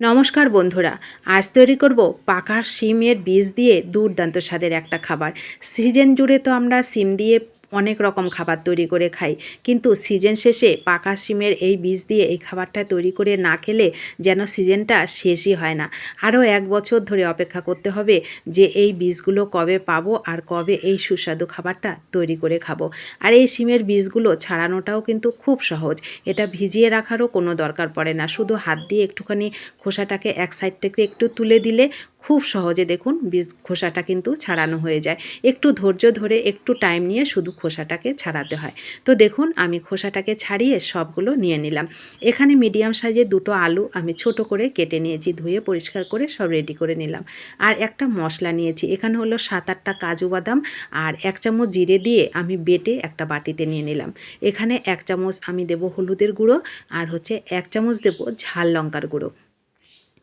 নমস্কার বন্ধুরা, আজ তৈরি করব পাকা শিমের বীজ দিয়ে দুর্দান্ত স্বাদের একটা খাবার। সিজন জুড়ে তো আমরা সিম দিয়ে অনেক রকম খাবার তৈরি করে খাই। কিন্তু সিজন শেষে পাকা শিমের এই বীজ দিয়ে এই খাবারটা তৈরি করে না খেলে যেন সিজনটা শেষই হয় না। আরও এক বছর ধরে অপেক্ষা করতে হবে যে এই বীজগুলো কবে পাবো আর কবে এই সুস্বাদু খাবারটা তৈরি করে খাব। আর এই শিমের বীজগুলো ছাড়ানোটাও কিন্তু খুব সহজ। এটা ভিজিয়ে রাখারও কোনো দরকার পড়ে না। শুধু হাত দিয়ে একটুখানি খোসাটাকে এক সাইড থেকে একটু তুলে দিলে খুব সহজে দেখুন বীজ খোসাটা কিন্তু ছাড়ানো হয়ে যায়। একটু ধৈর্য ধরে একটু টাইম নিয়ে শুধু খোসাটাকে ছাড়াতে হয়। তো দেখুন আমি খোসাটাকে ছাড়িয়ে সবগুলো নিয়ে নিলাম। এখানে মিডিয়াম সাইজে দুটো আলু আমি ছোট করে কেটে নিয়েছি, ধুয়ে পরিষ্কার করে সব রেডি করে নিলাম। আর একটা মশলা নিয়েছি, এখানে হলো সাত আটটা কাজু বাদাম আর এক চামচ জিরে দিয়ে আমি বেটে একটা বাটিতে নিয়ে নিলাম। এখানে এক চামচ আমি দেব হলুদের গুঁড়ো আর হচ্ছে এক চামচ দেব ঝাল লঙ্কার গুঁড়ো।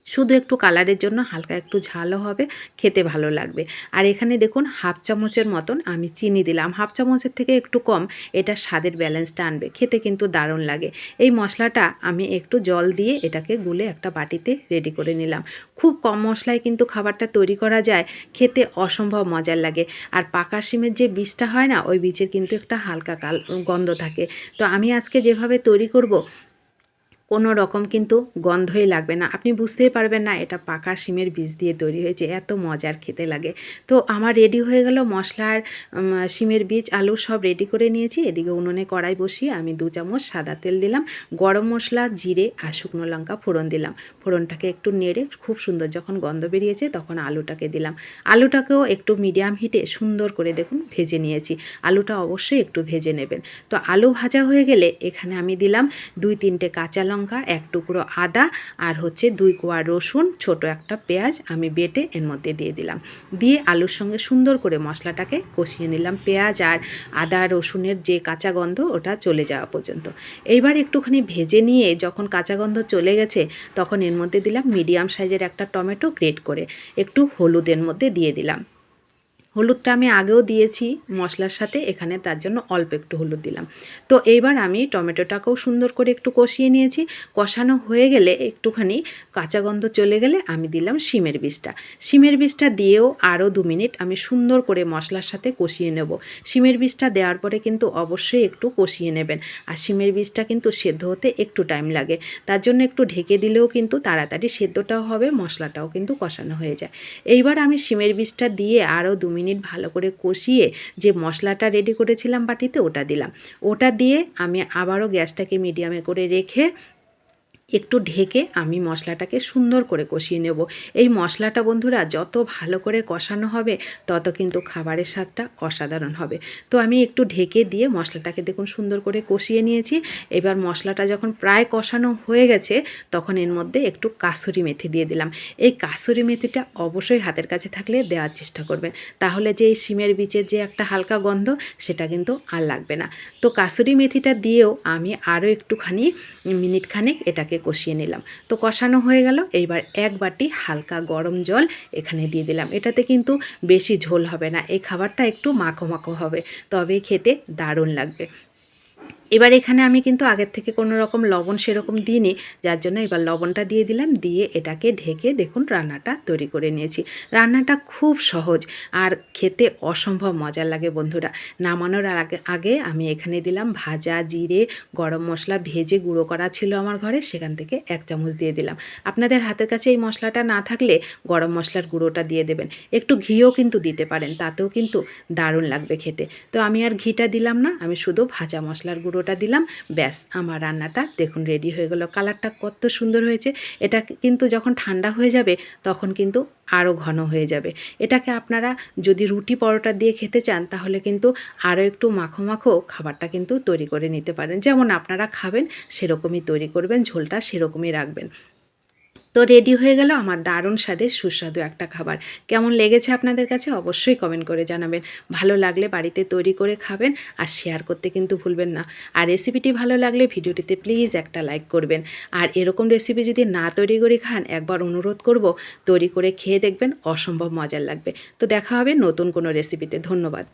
শুধু একটু কালারের জন্য হালকা একটু ঝালও হবে, খেতে ভালো লাগবে। আর এখানে দেখুন হাফ চামচের মতন আমি চিনি দিলাম। হাফ চামচের থেকে একটু কম, এটা স্বাদের ব্যালেন্সটা আনবে, খেতে কিন্তু দারুণ লাগে। এই মশলাটা আমি একটু জল দিয়ে এটাকে গুলে একটা বাটিতে রেডি করে নিলাম। খুব কম মশলায় কিন্তু খাবারটা তৈরি করা যায়, খেতে অসম্ভব মজার লাগে। আর পাকা শিমের যে বীজটা হয় না, ওই বীজের কিন্তু একটা হালকা কাল, গন্ধ থাকে। তো আমি আজকে যেভাবে তৈরি করব কোনো রকম কিন্তু গন্ধই লাগবে না। আপনি বুঝতেই পারবেন না এটা পাকা শিমের বীজ দিয়ে তৈরি হয়েছে, এত মজার খেতে লাগে। তো আমার রেডি হয়ে গেল মশলার শিমের বীজ, আলু সব রেডি করে নিয়েছি। এদিকে উনুনে কড়াই বসিয়ে আমি দু চামচ সাদা তেল দিলাম, গরম মশলা, জিরে আর শুকনো লঙ্কা ফোড়ন দিলাম। ফোড়নটাকে একটু নেড়ে খুব সুন্দর যখন গন্ধ বেরিয়েছে তখন আলুটাকে দিলাম। আলুটাকেও একটু মিডিয়াম হিটে সুন্দর করে দেখুন ভেজে নিয়েছি। আলুটা অবশ্যই একটু ভেজে নেবেন। তো আলু ভাজা হয়ে গেলে এখানে আমি দিলাম দুই তিনটে কাঁচা লঙ্কা এক টুকরো আদা আর হচ্ছে দুই কোয়া রসুন, ছোট একটা পেঁয়াজ আমি বেটে এর মধ্যে দিয়ে দিলাম। দিয়ে আলুর সঙ্গে সুন্দর করে মশলাটাকে কষিয়ে নিলাম। পেঁয়াজ আর আদা, রসুনের যে কাঁচা গন্ধ ওটা চলে যাওয়া পর্যন্ত। এইবার একটুখানি ভেজে নিয়ে যখন কাঁচা গন্ধ চলে গেছে, তখন এর মধ্যে দিলাম মিডিয়াম সাইজের একটা টমেটো গ্রেট করে। একটু হলুদের মধ্যে দিয়ে দিলাম। হলুদটা আমি আগেও দিয়েছি মশলার সাথে, এখানে তার জন্য অল্প একটু হলুদ দিলাম। তো এইবার আমি টমেটোটাকেও সুন্দর করে একটু কষিয়ে নিয়েছি। কষানো হয়ে গেলে একটুখানি কাঁচা গন্ধ চলে গেলে আমি দিলাম শিমের বীজটা। শিমের বীজটা দিয়েও আরও দু মিনিট আমি সুন্দর করে মশলার সাথে কষিয়ে নেব। শিমের বীজটা দেওয়ার পরে কিন্তু অবশ্যই একটু কষিয়ে নেবেন। আর শিমের বীজটা কিন্তু সেদ্ধ হতে একটু টাইম লাগে। তার জন্য একটু ঢেকে দিলেও কিন্তু তাড়াতাড়ি সেদ্ধটাও হবে, মশলাটাও কিন্তু কষানো হয়ে যায়। এইবার আমি শিমের বীজটা দিয়ে আরও দু মিনিট মিনিট ভালো করে কষিয়ে যে মশলাটা রেডি করেছিলাম বাটিতে ওটা দিলাম। ওটা দিয়ে আমি আবারও গ্যাসটাকে মিডিয়ামে করে রেখে একটু ঢেকে আমি মশলাটাকে সুন্দর করে কষিয়ে নেব। এই মশলাটা বন্ধুরা যত ভালো করে কষানো হবে, তত কিন্তু খাবারের স্বাদটা অসাধারণ হবে। তো আমি একটু ঢেকে দিয়ে মশলাটাকে দেখুন সুন্দর করে কষিয়ে নিয়েছি। এবার মশলাটা যখন প্রায় কষানো হয়ে গেছে, তখন এর মধ্যে একটু কাসুরি মেথি দিয়ে দিলাম। এই কাসুরি মেথিটা অবশ্যই হাতের কাছে থাকলে দেওয়ার চেষ্টা করবেন। তাহলে যে এই শিমের বীচের যে একটা হালকা গন্ধ, সেটা কিন্তু আর লাগবে না। তো কাসুরি মেথিটা দিয়েও আমি আরও একটুখানি মিনিট খানেক এটাকে এটাকে কষিয়ে নিলাম। তো কষানো হয়ে গেল। এইবার এক বাটি হালকা গরম জল এখানে দিয়ে দিলাম। এটাতে কিন্তু বেশি ঝোল হবে না। এই খাবারটা একটু মাখো মাখো হবে। তবে খেতে দারুণ লাগবে। এবার এখানে আমি কিন্তু আগের থেকে কোনো রকম লবণ সেরকম দিইনি, যার জন্য এবার লবণটা দিয়ে দিলাম, দিয়ে এটাকে ঢেকে দেখুন রান্নাটা তৈরি করে নিয়েছি। রান্নাটা খুব সহজ আর খেতে অসম্ভব মজার লাগে বন্ধুরা। নামানোর আগে আগে আমি এখানে দিলাম ভাজা, জিরে, গরম মশলা ভেজে গুঁড়ো করা ছিল আমার ঘরে, সেখান থেকে এক চামচ দিয়ে দিলাম। আপনাদের হাতের কাছে এই মশলাটা না থাকলে গরম মশলার গুঁড়োটা দিয়ে দেবেন। একটু ঘিও কিন্তু দিতে পারেন, তাতেও কিন্তু দারুণ লাগবে খেতে। তো আমি আর ঘিটা দিলাম না, আমি শুধু ভাজা মশলার গুঁড়ো গুঁড়োটা দিলাম। ব্যাস, আমার রান্নাটা দেখুন রেডি হয়ে গেল। কালারটা কত সুন্দর হয়েছে। এটা কিন্তু যখন ঠান্ডা হয়ে যাবে, তখন কিন্তু আরও ঘন হয়ে যাবে। এটাকে আপনারা যদি রুটি পরোটা দিয়ে খেতে চান, তাহলে কিন্তু আরও একটু মাখো মাখো খাবারটা কিন্তু তৈরি করে নিতে পারেন। যেমন আপনারা খাবেন, সেরকমই তৈরি করবেন, ঝোলটা সেরকমই রাখবেন। তো রেডি হয়ে গেল আমার দারুণ স্বাদের সুস্বাদু একটা খাবার। কেমন লেগেছে আপনাদের কাছে অবশ্যই কমেন্ট করে জানাবেন। ভালো লাগলে বাড়িতে তৈরি করে খাবেন আর শেয়ার করতে কিন্তু ভুলবেন না। আর রেসিপিটি ভালো লাগলে ভিডিওটিতে প্লিজ একটা লাইক করবেন। আর এরকম রেসিপি যদি না তৈরি করে খান, একবার অনুরোধ করব, তৈরি করে খেয়ে দেখবেন, অসম্ভব মজার লাগবে। তো দেখা হবে নতুন কোনো রেসিপিতে ধন্যবাদ।